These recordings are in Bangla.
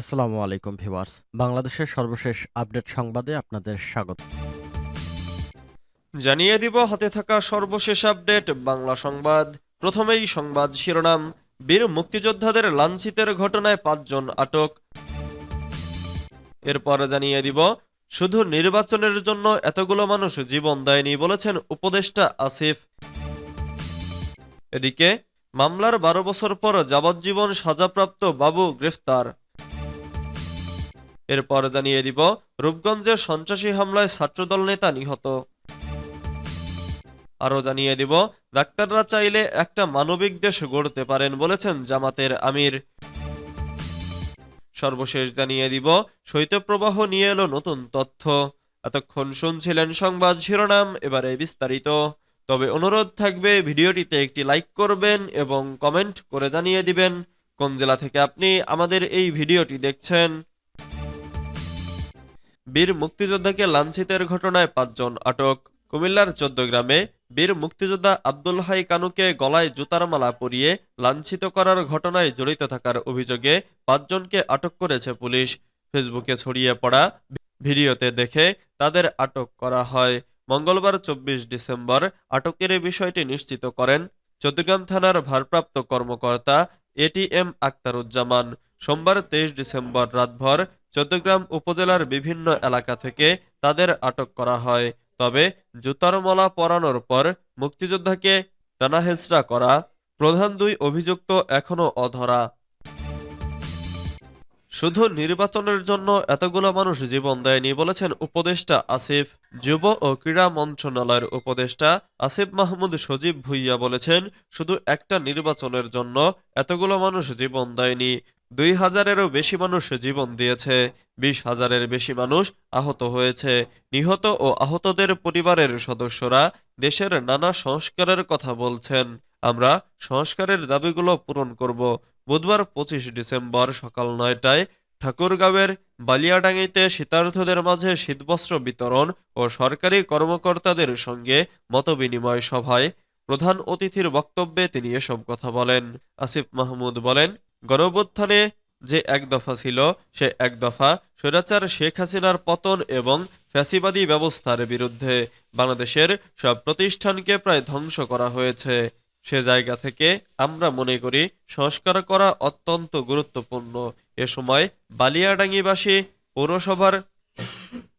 আসসালামু আলাইকুম ভিউয়ার্স। বাংলাদেশের সর্বশেষ আপডেট সংবাদে আপনাদের স্বাগত। জানিয়ে দিব, হাতে থাকা সর্বশেষ আপডেট, বাংলা সংবাদ। প্রথমেই সংবাদ শিরোনাম, বীর মুক্তিযোদ্ধাদের লাঞ্ছিতের ঘটনায় পাঁচজন আটক। এরপর জানিয়ে দিব, শুধু নির্বাচনের জন্য এতগুলো মানুষ জীবন দেয়নি বলেছেন উপদেষ্টা আসিফ। এদিকে, মামলার বারো বছর পর যাবজ্জীবন সাজাপ্রাপ্ত বাবু গ্রেফতার। এরপর জানিয়ে দিব, রূপগঞ্জে সন্ত্রাসী হামলায় ছাত্রদল নেতা নিহত। আরও জানিয়ে দিব, ডাক্তাররা চাইলে একটা মানবিক দেশ গড়তে পারেন বলেছেন জামাতের আমির। সর্বশেষ জানিয়ে দিব, শৈত্যপ্রবাহ নিয়ে এলো নতুন তথ্য। এতক্ষণ শুনছিলেন সংবাদ শিরোনাম, এবারে বিস্তারিত। তবে অনুরোধ থাকবে, ভিডিওটিতে একটি লাইক করবেন এবং কমেন্ট করে জানিয়ে দিবেন, কোন জেলা থেকে আপনি আমাদের এই ভিডিওটি দেখছেন। বীর মুক্তিযোদ্ধাকে লাঞ্ছিতের ঘটনায় পাঁচজন আটক। কুমিল্লার গ্রামে বীর মুক্তিযোদ্ধা আব্দুল হাই কানুকে গলায় জুতার মালা পরিয়ে লাঞ্ছিত করার ঘটনায় জড়িত থাকার অভিযোগে পাঁচজনকে আটক করেছে পুলিশ। ফেসবুকে ছড়িয়ে পড়া ভিডিওতে দেখে তাদের আটক করা হয়। মঙ্গলবার চব্বিশ ডিসেম্বর আটকের বিষয়টি নিশ্চিত করেন চৌদ্দগ্রাম থানার ভারপ্রাপ্ত কর্মকর্তা এটিএম আক্তারুজ্জামান। সোমবার তেইশ ডিসেম্বর রাতভর চৌদ্দগ্রাম উপজেলার বিভিন্ন এলাকা থেকে তাদের আটক করা হয়। তবে জুতার মলা পরানোর পর মুক্তিযোদ্ধাকে টানাহেচড়া করা প্রধান দুই অভিযুক্ত এখনও অধরা। শুধু নির্বাচনের জন্য এতগুলো মানুষ জীবন দেয়নি বলেছেন উপদেষ্টা আসিফ। যুব ও ক্রীড়া মন্ত্রণালয়ের উপদেষ্টা আসিফ মাহমুদ সজীব ভুইয়া বলেছেন, শুধু একটা নির্বাচনের জন্য এতগুলো মানুষ জীবন দেয়নি। দুই হাজারেরও বেশি মানুষ জীবন দিয়েছে, বিশ হাজারের বেশি মানুষ আহত হয়েছে। নিহত ও আহতদের পরিবারের সদস্যরা দেশের নানা সংস্কারের কথা বলছেন। আমরা সংস্কারের দাবিগুলো পূরণ করব। বুধবার পঁচিশ ডিসেম্বর সকাল নয়টায় ঠাকুরগাঁওয়ের বালিয়াডাঙ্গিতে শীতার্থদের মাঝে শীতবস্ত্র বিতরণ ও সরকারি কর্মকর্তাদের সঙ্গে মতবিনিময় সভায় প্রধান অতিথির বক্তব্যে তিনি এসব কথা বলেন। আসিফ মাহমুদ বলেন, গণঅভ্যুত্থানে যে এক দফা ছিল, সে এক দফা স্বৈরাচার শেখ হাসিনার পতন এবং ফ্যাসিবাদী ব্যবস্থার বিরুদ্ধে বাংলাদেশের সব প্রতিষ্ঠানকে প্রায় ধ্বংস করা হয়েছে। সে জায়গা থেকে আমরা মনে করি সংস্কার করা অত্যন্ত গুরুত্বপূর্ণ। এ সময় বালিয়াডাঙ্গিবাসী পৌরসভার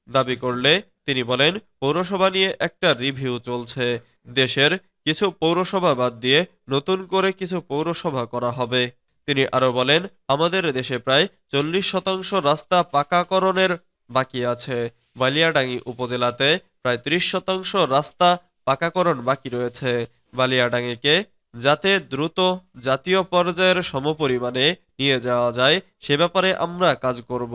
দাবি করলে তিনি বলেন, পৌরসভা নিয়ে একটা রিভিউ চলছে। দেশের কিছু পৌরসভা বাদ দিয়ে নতুন করে কিছু পৌরসভা করা হবে। তিনি আরও বলেন, আমাদের দেশে প্রায় চল্লিশ শতাংশ রাস্তা পাকাকরণের বাকি আছে। বালিয়াডাঙ্গি উপজেলাতে প্রায় ত্রিশ শতাংশ রাস্তা পাকাকরণ বাকি রয়েছে। বালিয়াডাঙ্গিকে যাতে দ্রুত জাতীয় পর্যায়ের সমপরিমাণে নিয়ে যাওয়া যায়, সে ব্যাপারে আমরা কাজ করব।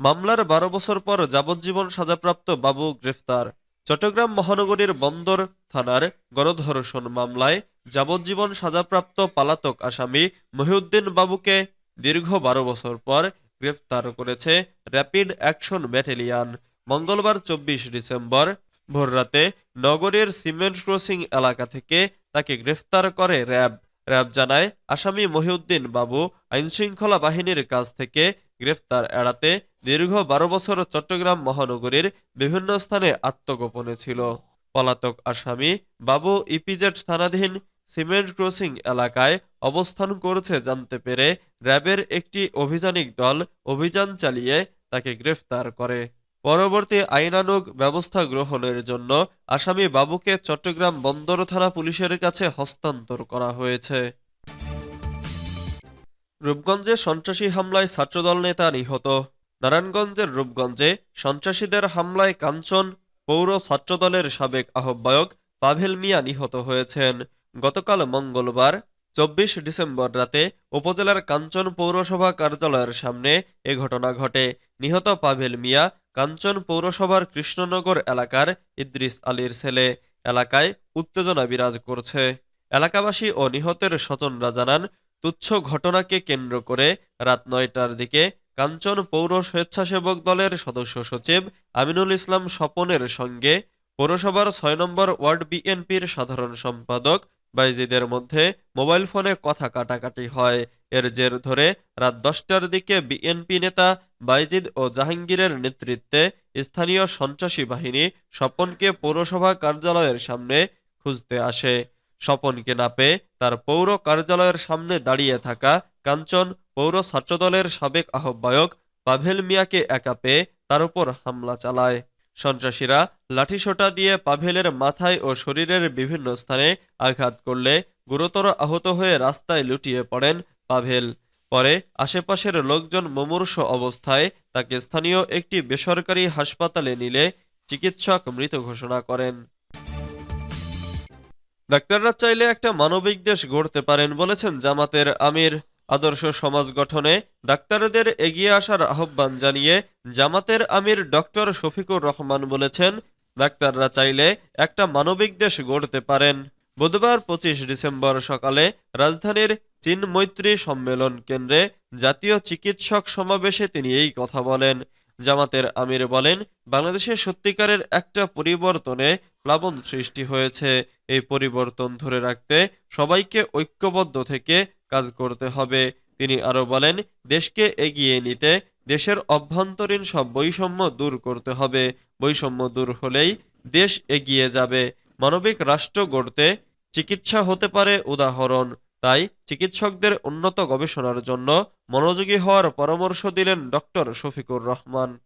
মামলার বারো বছর পর যাবজ্জীবন সাজাপ্রাপ্ত বাবু গ্রেফতার। চট্টগ্রাম মহানগরীর বন্দর থানার গণধর্ষণ মামলায় যাবজ্জীবন সাজাপ্রাপ্ত পালাতক আসামি মহিউদ্দিন বাবুকে দীর্ঘ বারো বছর পর গ্রেফতার করেছে র্যাপিড অ্যাকশন ব্যাটালিয়ান। মঙ্গলবার চব্বিশ ডিসেম্বর ভোররাতে নগরীর সিমেন্ট ক্রসিং এলাকা থেকে তাকে গ্রেফতার করে র্যাব। র্যাব জানায়, আসামি মহিউদ্দিন বাবু আইনশৃঙ্খলা বাহিনীর কাছ থেকে গ্রেফতার এড়াতে দীর্ঘ বারো বছর চট্টগ্রাম মহানগরীর বিভিন্ন স্থানে আত্মগোপনে ছিল। পলাতক আসামি বাবু ইপিজেড থানাধীন সিমেন্ট ক্রসিং এলাকায় অবস্থান করছে জানতে পেরে র্যাবের একটি অভিযানিক দল অভিযান চালিয়ে তাকে গ্রেফতার করে। পরবর্তী আইনানুগ ব্যবস্থা গ্রহণের জন্য আসামি বাবুকে চট্টগ্রাম বন্দর থানা পুলিশের কাছে হস্তান্তর করা হয়েছে। রূপগঞ্জে সন্ত্রাসী হামলায় ছাত্রদল নেতা নিহত। নারায়ণগঞ্জের রূপগঞ্জে সন্ত্রাসীদের হামলায় কাঞ্চন পৌর ছাত্রদলের সাবেক আহ্বায়ক পাভেল মিয়া নিহত হয়েছেন। গতকাল মঙ্গলবার, চব্বিশ ডিসেম্বর রাতে উপজেলার কাঞ্চন পৌরসভা কার্যালয়ের সামনে এ ঘটনা ঘটে। নিহত পাভেল মিয়া কাঞ্চন পৌরসভার কৃষ্ণনগর এলাকার ইদ্রিস আলীর ছেলে। এলাকায় উত্তেজনা বিরাজ করছে। এলাকাবাসী ও নিহতের স্বজনরা জানান, তুচ্ছ ঘটনাকে কেন্দ্র করে রাত নয়টার দিকে কাঞ্চন পৌর স্বেচ্ছাসেবক দলের সদস্য সচিব আমিনুল ইসলাম স্বপনের সঙ্গে পৌরসভার ছয় নম্বর ওয়ার্ড বিএনপির সাধারণ সম্পাদক বাইজিদের মধ্যে মোবাইল ফোনে কথা কাটাকাটি হয়। এর জের ধরে রাত দশটার দিকে বিএনপি নেতা বাইজিদ ও জাহাঙ্গীরের নেতৃত্বে স্থানীয় সন্ত্রাসী বাহিনী স্বপনকে পৌরসভা কার্যালয়ের সামনে খুঁজতে আসে। স্বপনকে না পেয়ে তার পৌর কার্যালয়ের সামনে দাঁড়িয়ে থাকা কাঞ্চন পৌর ছাত্রদলের সাবেক আহ্বায়ক পাভেল মিয়াকে একা পেয়ে তার উপর হামলা চালায়। সন্ত্রাসীরা লাঠিসোঁটা দিয়ে পাভেলের মাথায় ও শরীরের বিভিন্ন স্থানে আঘাত করলে গুরুতর আহত হয়ে রাস্তায় লুটিয়ে পড়েন পাভেল। পরে আশেপাশের লোকজন মুমূর্ষ অবস্থায় তাকে স্থানীয় একটি বেসরকারি হাসপাতালে নিলে চিকিৎসক মৃত ঘোষণা করেন। ডাক্তাররা চাইলে একটা মানবিক দেশ গড়তে পারেন বলেছেন জামাতের আমির। আদর্শ সমাজ গঠনে ডাক্তারদের এগিয়ে আসার আহ্বান জানিয়ে জামাতের আমির ডক্টর শফিকুর রহমান বলেছেন, ডাক্তাররা চাইলে একটা মানবিক দেশ গড়তে পারেন। বুধবার পঁচিশ ডিসেম্বর সকালে রাজধানীর চীন মৈত্রী সম্মেলন কেন্দ্রে জাতীয় চিকিৎসক সমাবেশে তিনি এই কথা বলেন। জামাতের আমির বলেন, বাংলাদেশে সত্যিকারের একটা পরিবর্তনে প্লাবন সৃষ্টি হয়েছে। এই পরিবর্তন ধরে রাখতে সবাইকে ঐক্যবদ্ধ থেকে কাজ করতে হবে। তিনি আরও বলেন, দেশকে এগিয়ে নিতে দেশের অভ্যন্তরীণ সব বৈষম্য দূর করতে হবে। বৈষম্য দূর হলেই দেশ এগিয়ে যাবে। মানবিক রাষ্ট্র গড়তে চিকিৎসা হতে পারে, উদাহরণ তাই চিকিৎসকদের উন্নত গবেষণার জন্য মনোযোগী হওয়ার পরামর্শ দিলেন ডক্টর শফিকুর রহমান।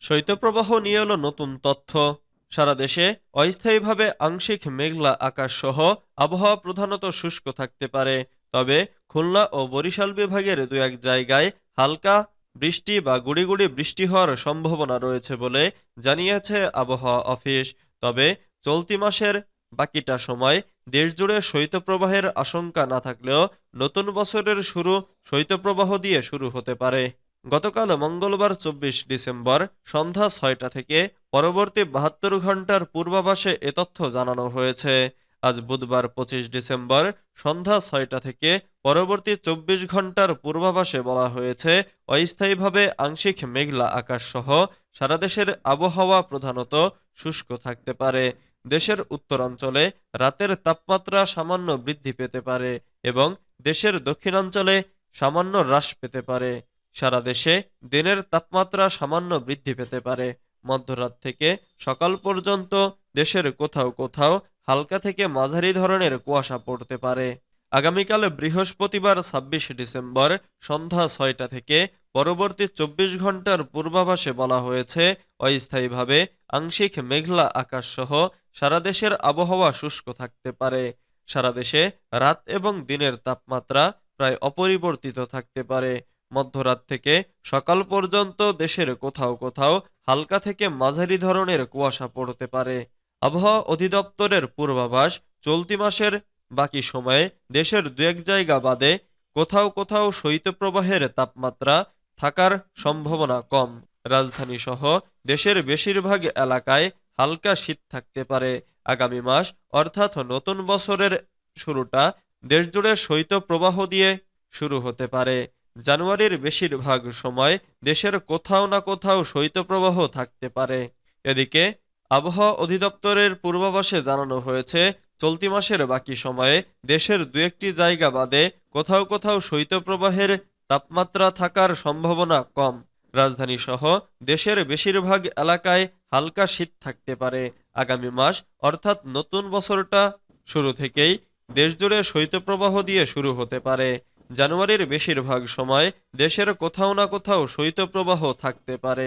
শৈত্যপ্রবাহ নিয়ে এলো নতুন তথ্য। সারা দেশে অস্থায়ীভাবে আংশিক মেঘলা আকাশ সহ আবহাওয়া প্রধানত শুষ্ক থাকতে পারে। তবে খুলনা ও বরিশাল বিভাগের দু এক জায়গায় হালকা বৃষ্টি বা গুড়ি গুড়ি বৃষ্টি হওয়ার সম্ভাবনা রয়েছে বলে জানিয়েছে আবহাওয়া অফিস। তবে চলতি মাসের বাকিটা সময় দেশজুড়ে শৈত্যপ্রবাহের আশঙ্কা না থাকলেও নতুন বছরের শুরু শৈত্যপ্রবাহ দিয়ে শুরু হতে পারে। গতকাল মঙ্গলবার চব্বিশ ডিসেম্বর সন্ধ্যা ছয়টা থেকে পরবর্তী বাহাত্তর ঘণ্টার পূর্বাভাসে এ তথ্য জানানো হয়েছে। আজ বুধবার পঁচিশ ডিসেম্বর সন্ধ্যা ছয়টা থেকে পরবর্তী চব্বিশ ঘণ্টার পূর্বাভাসে বলা হয়েছে, অস্থায়ীভাবে আংশিক মেঘলা আকাশ সহ সারা দেশের আবহাওয়া প্রধানত শুষ্ক থাকতে পারে। দেশের উত্তরাঞ্চলে রাতের তাপমাত্রা সামান্য বৃদ্ধি পেতে পারে এবং দেশের দক্ষিণাঞ্চলে সামান্য হ্রাস পেতে পারে। সারা দেশে দিনের তাপমাত্রা সামান্য বৃদ্ধি পেতে পারে। মধ্যরাত থেকে সকাল পর্যন্ত দেশের কোথাও কোথাও হালকা থেকে মাঝারি ধরনের কুয়াশা পড়তে পারে। আগামীকাল বৃহস্পতিবার ছাব্বিশ ডিসেম্বর সন্ধ্যা ছয়টা থেকে পরবর্তী চব্বিশ ঘণ্টার পূর্বাভাসে বলা হয়েছে, অস্থায়ীভাবে আংশিক মেঘলা আকাশ সহ সারা দেশের আবহাওয়া শুষ্ক থাকতে পারে। সারা দেশে রাত এবং দিনের তাপমাত্রা প্রায় অপরিবর্তিত থাকতে পারে। মধ্যরাত থেকে সকাল পর্যন্ত দেশের কোথাও কোথাও হালকা থেকে মাঝারি ধরনের কুয়াশা পড়তে পারে। আবহাওয়া অধিদপ্তরের পূর্বাভাস, চলতি মাসের বাকি সময়ে দেশের দু এক জায়গা বাদে কোথাও কোথাও শৈত্যপ্রবাহের তাপমাত্রা থাকার সম্ভাবনা কম। রাজধানী সহ দেশের বেশিরভাগ এলাকায় হালকা শীত থাকতে পারে আগামী মাস, অর্থাৎ নতুন বছরের শুরুটা দেশজুড়ে শৈত্যপ্রবাহ দিয়ে শুরু হতে পারে। জানুয়ারির বেশিরভাগ সময় দেশের কোথাও না কোথাও শৈত্যপ্রবাহ থাকতে পারে। এদিকে আবহাওয়া অধিদপ্তরের পূর্বাভাসে জানানো হয়েছে, চলতি মাসের বাকি সময়ে দেশের দু একটি জায়গা বাদে কোথাও কোথাও শৈত্যপ্রবাহের তাপমাত্রা থাকার সম্ভাবনা কম। রাজধানী সহ দেশের বেশিরভাগ এলাকায় হালকা শীত থাকতে পারে আগামী মাস, অর্থাৎ নতুন বছরটা শুরু থেকেই দেশজুড়ে শৈত্যপ্রবাহ দিয়ে শুরু হতে পারে। জানুয়ারির বেশিরভাগ সময় দেশের কোথাও না কোথাও শৈত্যপ্রবাহ থাকতে পারে।